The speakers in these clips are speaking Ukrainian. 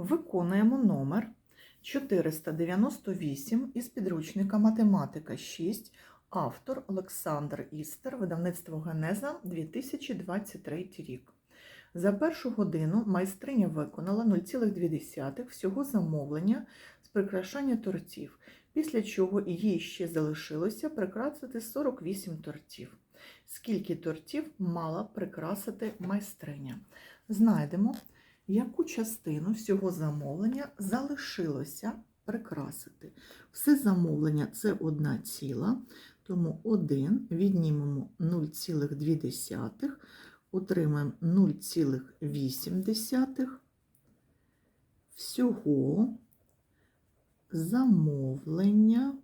Виконуємо номер 498 із підручника Математика 6, автор Олександр Істер, видавництво Генеза 2023 рік. За першу годину майстриня виконала 0,2 всього замовлення з прикрашання тортів, після чого їй ще залишилося прикрасити 48 тортів. Скільки тортів мала прикрасити майстриня? Знайдемо, яку частину всього замовлення залишилося прикрасити. Все замовлення це одна ціла, тому 1 віднімемо 0,2, отримаємо 0,8. Всього замовлення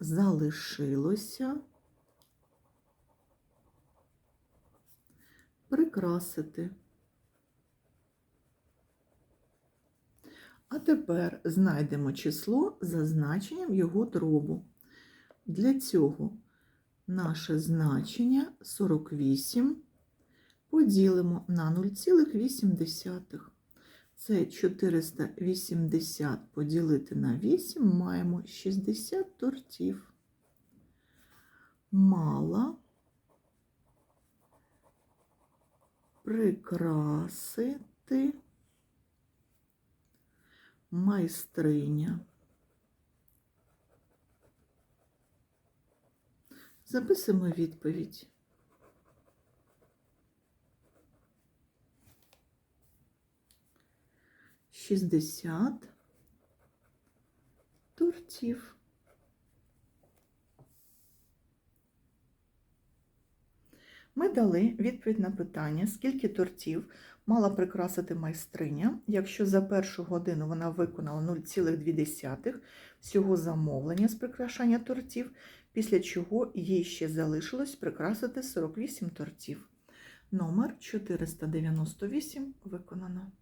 залишилося прикрасити. А тепер знайдемо число за значенням його дробу. Для цього наше значення 48 поділимо на 0,8. Це 480 поділити на 8 маємо 60 тортів. Мала прикрасити майстриня. Записуємо відповідь. Шістдесят тортів. Ми дали відповідь на питання, скільки тортів мала прикрасити майстриня, якщо за першу годину вона виконала 0,2 всього замовлення з прикрашання тортів, після чого їй ще залишилось прикрасити 48 тортів. Номер 498 виконано.